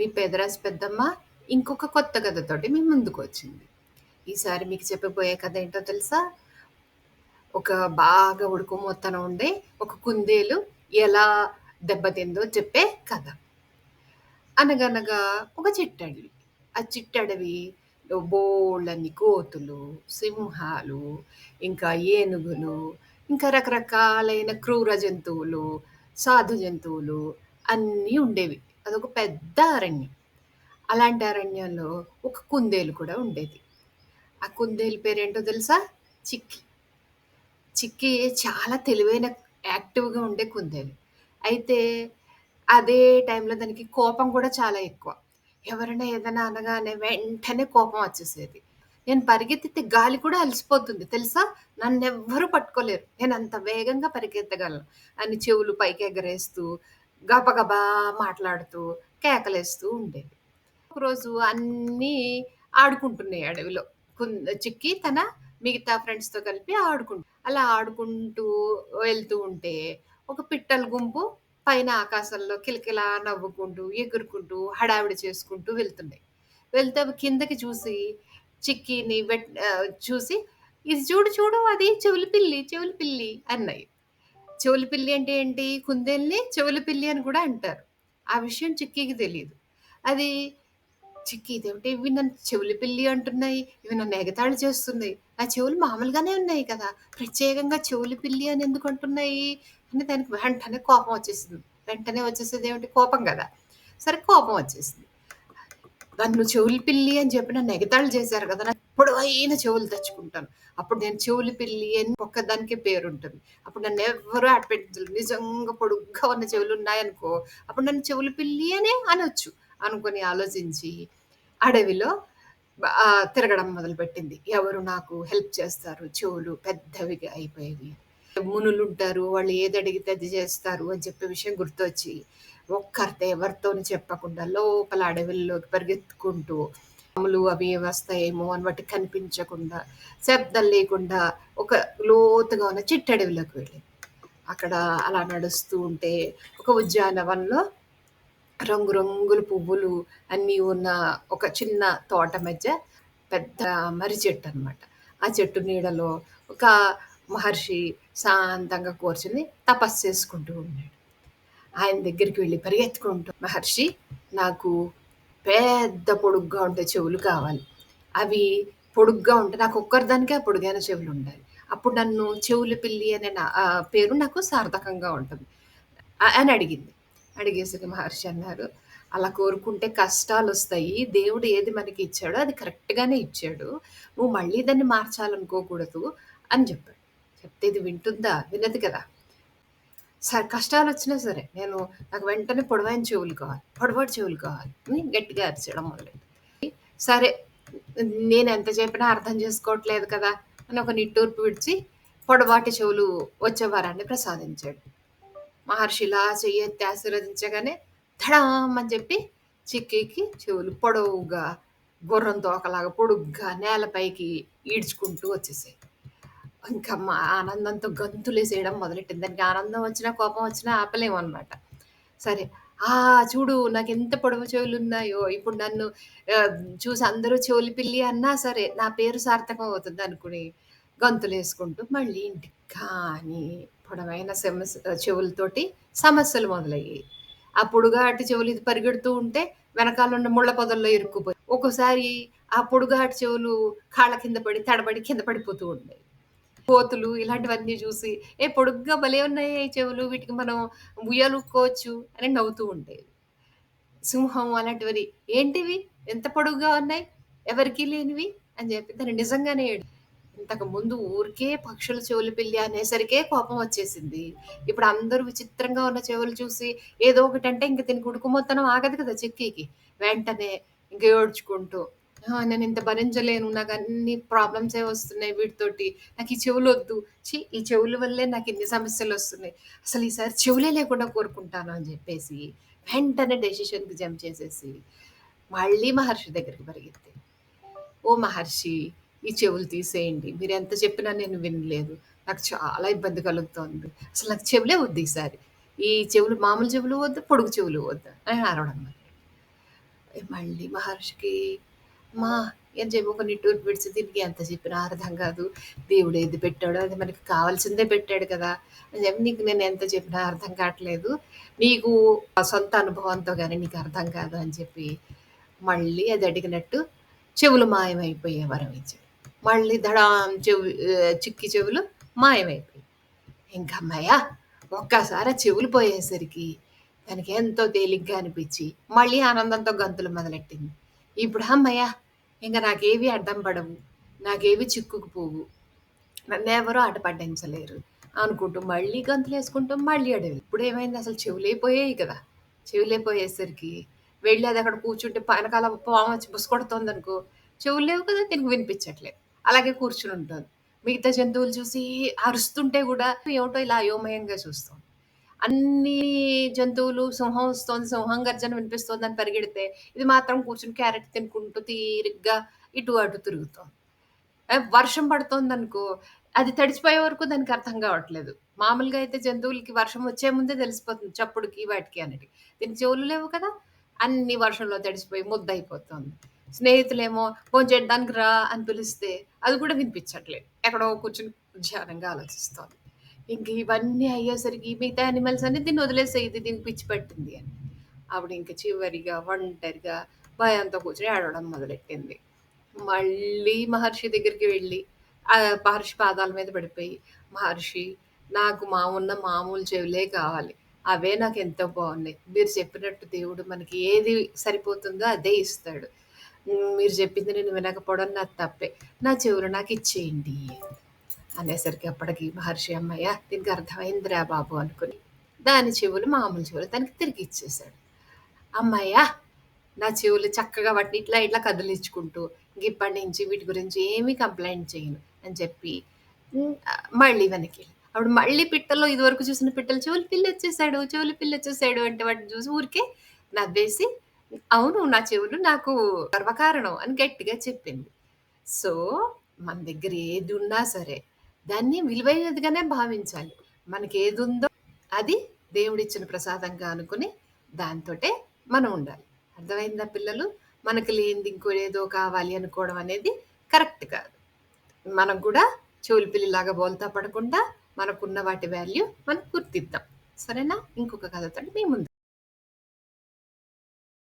మీ పెదరాసి పెద్దమ్మ ఇంకొక కొత్త కథతోటి మీ ముందుకొచ్చింది. ఈసారి మీకు చెప్పబోయే కథ ఏంటో తెలుసా? ఒక బాగా ఉడుకుమొత్తన ఉండే ఒక కుందేలు ఎలా దెబ్బతిందో చెప్పే కథ. అనగనగా ఒక చిట్టడవి. ఆ చిట్టడవి బోళ్ళని కోతులు, సింహాలు, ఇంకా ఏనుగులు, ఇంకా రకరకాలైన క్రూర జంతువులు, సాధు జంతువులు అన్నీ ఉండేవి. అదొక పెద్ద అరణ్యం. అలాంటి అరణ్యంలో ఒక కుందేలు కూడా ఉండేది. ఆ కుందేలు పేరేంటో తెలుసా? చిక్కి. చిక్కి చాలా తెలివైన యాక్టివ్‌గా ఉండే కుందేలు. అయితే అదే టైంలో దానికి కోపం కూడా చాలా ఎక్కువ. ఎవరైనా ఏదైనా అనగానే వెంటనే కోపం వచ్చేసేది. నేను పరిగెత్తితే గాలి కూడా అలసిపోతుంది తెలుసా? నన్నెవ్వరూ పట్టుకోలేరు. నేను అంత వేగంగా పరిగెత్తగలను అని చెవులు పైకి ఎగరేస్తూ, గబగబా మాట్లాడుతూ, కేకలేస్తూ ఉండేది. ఒకరోజు అన్నీ ఆడుకుంటున్నాయి అడవిలో. చిక్కి తన మిగతా ఫ్రెండ్స్‌తో కలిపి ఆడుకుంటు అలా ఆడుకుంటూ వెళ్తూ ఉంటే, ఒక పిట్టల గుంపు పైన ఆకాశంలో కిలకిలా నవ్వుకుంటూ, ఎగురుకుంటూ, హడావిడి చేసుకుంటూ వెళ్తున్నాయి. వెళ్తే అవి కిందకి చూసి చిక్కీని వెట్ చూసి "ఇది చూడు చూడు అది చెవులు పిల్లి, చెవులు పిల్లి" అన్నాయి. చెవులు పిల్లి అంటే ఏంటి? కుందేల్ని చెవులు పిల్లి అని కూడా అంటారు. ఆ విషయం చిక్కీకి తెలియదు అది చిక్కి ఇదేమిటి ఇవి నన్ను చెవులు పిల్లి అంటున్నాయి. ఇవి నన్ను ఎగతాళి చేస్తున్నాయి. నా చెవులు మామూలుగానే ఉన్నాయి కదా! ప్రత్యేకంగా చెవులు పిల్లి అని ఎందుకు అంటున్నాయి? అని దానికి వెంటనే కోపం వచ్చేసింది. వెంటనే వచ్చేసేది ఏమిటి? కోపం కదా! సరే కోపం వచ్చేసింది. నన్ను చెవులు పిల్లి అని చెప్పి నన్ను ఎగతాళి చేశారు కదా! నాకు పొడవైన చెవులు తెచ్చుకుంటాను. అప్పుడు నేను చెవులు పిల్లి అని ఒక్కదానికే పేరుంటుంది. అప్పుడు నన్ను ఎవ్వరు ఆటపెట్టించలేరు. నిజంగా పొడుగ్గా ఉన్న చెవులు ఉన్నాయనుకో, అప్పుడు నన్ను చెవులు పిల్లి అనే అనొచ్చు. అనుకొని ఆలోచించి అడవిలో తిరగడం మొదలుపెట్టింది. ఎవరు నాకు హెల్ప్ చేస్తారు? చెవులు పెద్దవిగా అయిపోయేవి. మునులుంటారు. వాళ్ళు ఏదడిగితే అది చేస్తారు అని చెప్పే విషయం గుర్తొచ్చి, ఒక్కరితో ఎవరితోని చెప్పకుండా లోపల అడవిల్లోకి పరిగెత్తుకుంటూ పాములు అవి వస్తాయేమో అని వాటికి కనిపించకుండా, శబ్దం లేకుండా ఒక లోతుగా ఉన్న చిట్టడవిలోకి వెళ్ళింది. అక్కడ అలా నడుస్తూ ఉంటే ఒక ఉద్యానవనంలో రంగురంగుల పువ్వులు అన్నీ ఉన్న ఒక చిన్న తోట మధ్య పెద్ద మర్రి చెట్టు అనమాట ఆ చెట్టు నీడలో ఒక మహర్షి శాంతంగా కూర్చుని తపస్సు చేసుకుంటూ ఉన్నాడు. ఆయన దగ్గరికి వెళ్ళి పరిగెత్తుకుంటూ "మహర్షి నాకు పెద్ద పొడుగ్గా ఉండే చెవులు కావాలి. అవి పొడుగ్గా ఉంటే నాకు ఒక్కరిదానికే ఆ పొడుగైన చెవులు ఉండాలి అప్పుడు నన్ను చెవుల పిల్లి అనే నా పేరు నాకు సార్థకంగా ఉంటుంది" అని అడిగింది. అడిగేసరికి మహర్షి అన్నారు, "అలా కోరుకుంటే కష్టాలు వస్తాయి దేవుడు ఏది మనకి ఇచ్చాడో అది కరెక్ట్‌గానే ఇచ్చాడు. నువ్వు మళ్ళీ దాన్ని మార్చాలనుకోకూడదు" అని చెప్పాడు. చెప్తే ఇది వింటుందా? వినదు కదా! కష్టాలు వచ్చినా సరే నేను నాకు వెంటనే పొడవైన చెవులు కావాలి. పొడవాటి చెవులు కావాలి అని గట్టిగా అరిచడం మొదలెట్టింది. సరే నేను ఎంత చెప్పినా అర్థం చేసుకోవట్లేదు కదా! అని ఒక నిట్టూర్పు విడిచి పొడవాటి చెవులు వచ్చే వారాన్ని ప్రసాదించాడు. మహర్షి ఇలా చెయ్యెత్తి ఆశీర్వదించగానే ధడాం అని చెప్పి చిక్కికి చెవులు పొడవుగా గుర్రం తోకలాగా పొడుగ్గా నేలపైకి ఈడ్చుకుంటూ వచ్చేసాయి. ఇంకా మా ఆనందంతో గంతులేసేయడం మొదలెట్టింది. దానికి ఆనందం వచ్చినా, కోపం వచ్చినా ఆపలేమనమాట. సరే ఆ! చూడు నాకెంత పొడవు చెవులున్నాయో. ఇప్పుడు నన్ను ఆహ్, చూసి అందరూ చెవులు పిల్లి అన్నా సరే నా పేరు సార్థకం అవుతుంది అనుకుని గంతులేసుకుంటూ మళ్ళీ ఇంటికి. కానీ పొడవైన సమస్ చెవులతోటి సమస్యలు మొదలయ్యాయి. ఆ పొడుగాటి చెవులు ఇది పరిగెడుతూ ఉంటే వెనకాలున్న ముళ్ళ పొదల్లో ఇరుక్కుపోయి ఒక్కోసారి ఆ పొడుగాటి చెవులు కాళ్ళ కింద పడి, తడబడి కింద పడిపోతూ ఉండేవి. కోతులు ఇలాంటివన్నీ చూసి, "ఏ పొడుగ్గా భలే ఉన్నాయి ఈ చెవులు వీటికి మనం ఉయ్యాలూక్కోవచ్చు" అని నవ్వుతూ ఉండేవి. సింహం అలాంటివని, "ఏంటివి ఎంత పొడుగ్గా ఉన్నాయి? ఎవరికీ లేనివి" అని చెప్పి తను నిజంగానే ఇంతకుముందు ఊరికే పక్షుల చెవులు పిల్లి అనేసరికే కోపం వచ్చేసింది. ఇప్పుడు అందరూ విచిత్రంగా ఉన్న చెవులు చూసి ఏదో ఒకటంటే ఇంక తిని కుడుకు మొత్తం ఆగదు కదా చిక్కీకి. వెంటనే ఇంక ఏడ్చుకుంటూ, "ఆ! నేనింత భరించలేను. నాకన్ని ప్రాబ్లమ్సే వస్తున్నాయి వీటితోటి. నాకు ఈ చెవులొద్దు. ఛీ! ఈ చెవుల వల్లే నాకిన్ని సమస్యలొస్తున్నాయి. అసలు ఈసారి చెవులే లేకుండా కోరుకుంటాను" అని చెప్పేసి వెంటనే డెసిషన్‌కి జంప్ చేసేసి మళ్ళీ మహర్షి దగ్గరికి పరిగెత్తింది. "ఓ మహర్షి ఈ చెవులు తీసేయండి. మీరెంత చెప్పినా నేను వినలేదు. నాకు చాలా ఇబ్బంది కలుగుతోంది. అసలు నాకు చెవులే వద్దు ఈసారి. ఈ చెవులు మామూలు చెవులు వద్దు, పొడుగు చెవులు వద్దు" అని అరవడం మొదలెట్టింది. మళ్ళీ మహర్షికి మా ఏం చెప్పి ఒక నిట్టూర్పు విడిచి దీనికి ఎంత చెప్పినా అర్థం కాదు. దేవుడు ఏది పెట్టాడో అది మనకి కావాల్సిందే పెట్టాడు కదా. అని చెప్పి నీకు నేను ఎంత చెప్పినా అర్థం కావట్లేదు. నీకు సొంత అనుభవంతో కానీ నీకు అర్థం కాదు అని చెప్పి మళ్ళీ అది అడిగినట్టు చెవులు మాయమైపోయే వరం ఇచ్చాడు మళ్ళీ దడాం చెవు చిక్కి చెవులు మాయమైపోయి ఇంకా అమ్మాయ ఒక్కసారి చెవులు పోయేసరికి దానికి ఎంతో తేలిగ్గా అనిపించి మళ్ళీ ఆనందంతో గంతులు మొదలెట్టింది. ఇప్పుడు అమ్మయ్య ఇంకా నాకేవి అడ్డం పడవు నాకేవి చిక్కుకుపోవు నన్నెవరూ ఎవరూ ఆట పట్టించలేరు. అనుకుంటూ మళ్ళీ గంతులు వేసుకుంటూ మళ్ళీ అడవి. ఇప్పుడు ఏమైంది? అసలు చెవులైపోయాయి కదా. చెవులైపోయేసరికి వెళ్ళి అది అక్కడ కూర్చుంటే వెనకాల పాము వచ్చి బుసుకొడుతుంది అనుకో చెవులు లేవు కదా దీనికి వినిపించట్లేదు అలాగే కూర్చుని ఉంటుంది. మిగతా జంతువులు చూసి అరుస్తుంటే కూడా ఏమిటో ఇలా అయోమయంగా చూస్తాం. అన్ని జంతువులు సింహం వస్తోంది సింహం గర్జన వినిపిస్తోంది అని పరిగెడితే ఇది మాత్రం కూర్చుని క్యారెట్ తినుకుంటూ తీరిగ్గా ఇటు అటు తిరుగుతోంది. వర్షం పడుతోంది అనుకో అది తడిచిపోయే వరకు దానికి అర్థం కావట్లేదు. మామూలుగా అయితే జంతువులకి వర్షం వచ్చే ముందే తెలిసిపోతుంది చప్పుడుకి వాటికి అనేది దీని చెవులు లేవు కదా అన్ని వర్షంలో తడిసిపోయి ముద్ద అయిపోతుంది స్నేహితులేమో భోంచేయడానికి రా అని పిలిస్తే అది కూడా వినిపించట్లేదు. ఎక్కడో కూర్చుని ధ్యానంగా ఆలోచిస్తోంది. ఇంక ఇవన్నీ అయ్యేసరికి మిగతా యానిమల్స్ అన్ని దీన్ని వదిలేసే ఇది దీనికి పిచ్చి పెట్టింది అని. అప్పుడు ఇంక చివరిగా ఒంటరిగా భయంతో కూర్చొని ఆడవడం మొదలెట్టింది. మళ్ళీ మహర్షి దగ్గరికి వెళ్ళి మహర్షి పాదాల మీద పడిపోయి మహర్షి నాకు మా ఉన్న మామూలు చెవులే కావాలి. అవే నాకు ఎంతో బాగున్నాయి. మీరు చెప్పినట్టు దేవుడు మనకి ఏది సరిపోతుందో అదే ఇస్తాడు. మీరు చెప్పింది నేను వినకపోవడం నాకు తప్పే. నా చెవులు నాకు ఇచ్చేయండి అనేసరికి అప్పటికి మహర్షి అమ్మయ్య దీనికి అర్థమైందిరా బాబు అనుకుని దాని చెవులు మామూలు చెవులు దానికి తిరిగి ఇచ్చేశాడు. అమ్మయ్య నా చెవులు చక్కగా వాటిని ఇట్లా ఇట్లా కదిలించుకుంటూ ఇంక ఇప్పటి నుంచి వీటి గురించి ఏమీ కంప్లైంట్ చేయను అని చెప్పి మళ్ళీ వెనక్కి ఆవిడ అప్పుడు మళ్ళీ పిట్టలో ఇదివరకు చూసిన పిట్టలు చెవులు పిల్ల వచ్చేసాడు చెవులు పిల్ల వచ్చేసాడు అంటే వాటిని చూసి ఊరికే నవ్వేసి అవును నా చెవులు నాకు గర్వకారణం అని గట్టిగా చెప్పింది. సో మన దగ్గర ఏది ఉన్నా సరే దాన్ని విలువైనదిగానే భావించాలి. మనకి ఏది ఉందో అది దేవుడిచ్చిన ప్రసాదంగా అనుకుని దాంతోటే మనం ఉండాలి. అర్థమైందా పిల్లలు? మనకి లేనిది ఇంకో ఏదో కావాలి అనుకోవడం అనేది కరెక్ట్ కాదు. మనం కూడా చెవులు పిల్లిలాగా బోల్తా పడకుండా మనకున్న వాటి వాల్యూ మనం గుర్తిద్దాం. సరేనా? ఇంకొక కథతో మీ ముందు